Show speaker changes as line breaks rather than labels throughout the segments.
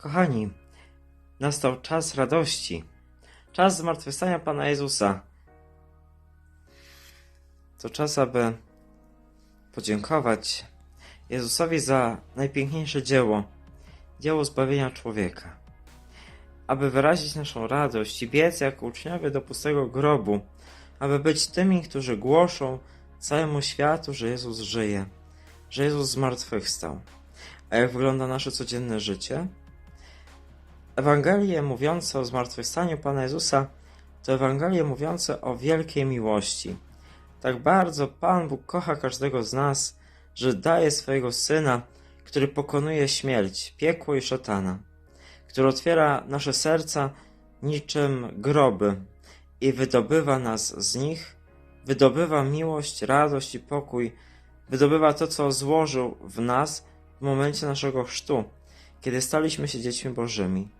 Kochani, nastał czas radości. Czas zmartwychwstania Pana Jezusa. To czas, aby podziękować Jezusowi za najpiękniejsze dzieło dzieło zbawienia człowieka. Aby wyrazić naszą radość i biec jak uczniowie do pustego grobu, aby być tymi, którzy głoszą całemu światu, że Jezus żyje, że Jezus zmartwychwstał. A jak wygląda nasze codzienne życie? Ewangelie mówiące o zmartwychwstaniu Pana Jezusa to Ewangelie mówiące o wielkiej miłości. Tak bardzo Pan Bóg kocha każdego z nas, że daje swojego Syna, który pokonuje śmierć, piekło i szatana, który otwiera nasze serca niczym groby i wydobywa nas z nich, wydobywa miłość, radość i pokój, wydobywa to, co złożył w nas w momencie naszego chrztu, kiedy staliśmy się dziećmi Bożymi.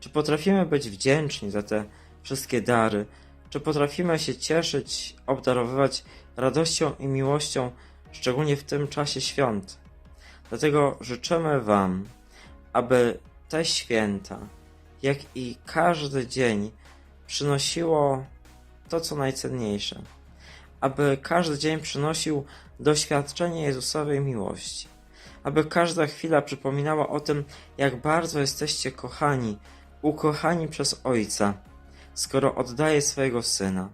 Czy potrafimy być wdzięczni za te wszystkie dary? Czy potrafimy się cieszyć, obdarowywać radością i miłością, szczególnie w tym czasie świąt? Dlatego życzymy Wam, aby te święta, jak i każdy dzień, przynosiło to, co najcenniejsze. Aby każdy dzień przynosił doświadczenie Jezusowej miłości. Aby każda chwila przypominała o tym, jak bardzo jesteście kochani, ukochani przez Ojca, skoro oddaje swojego Syna.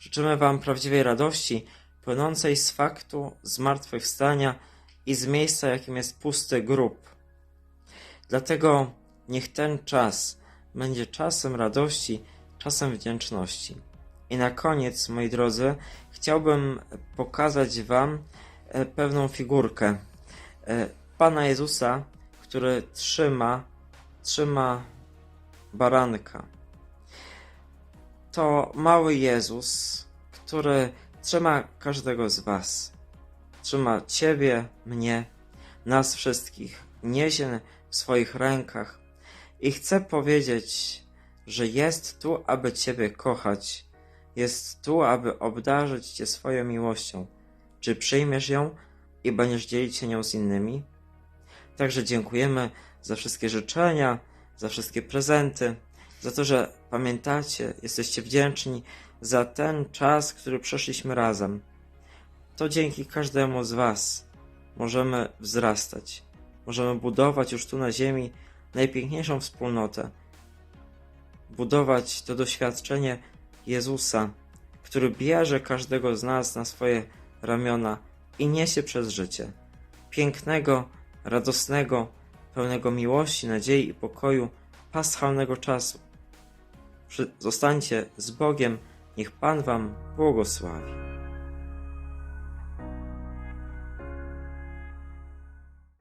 Życzymy Wam prawdziwej radości, płynącej z faktu zmartwychwstania i z miejsca, jakim jest pusty grób. Dlatego niech ten czas będzie czasem radości, czasem wdzięczności. I na koniec, moi drodzy, chciałbym pokazać Wam e, pewną figurkę e, Pana Jezusa, który trzyma, trzyma baranka. To mały Jezus, który trzyma każdego z Was. Trzyma Ciebie, mnie, nas wszystkich. Niesie w swoich rękach. I chcę powiedzieć, że jest tu, aby Ciebie kochać. Jest tu, aby obdarzyć Cię swoją miłością. Czy przyjmiesz ją i będziesz dzielić się nią z innymi? Także dziękujemy za wszystkie życzenia, za wszystkie prezenty, za to, że pamiętacie, jesteście wdzięczni za ten czas, który przeszliśmy razem. To dzięki każdemu z Was możemy wzrastać, możemy budować już tu na Ziemi najpiękniejszą wspólnotę, budować to doświadczenie Jezusa, który bierze każdego z nas na swoje ramiona i niesie przez życie. Pięknego, radosnego, pełnego miłości, nadziei i pokoju, paschalnego czasu. Zostańcie z Bogiem, niech Pan Wam błogosławi.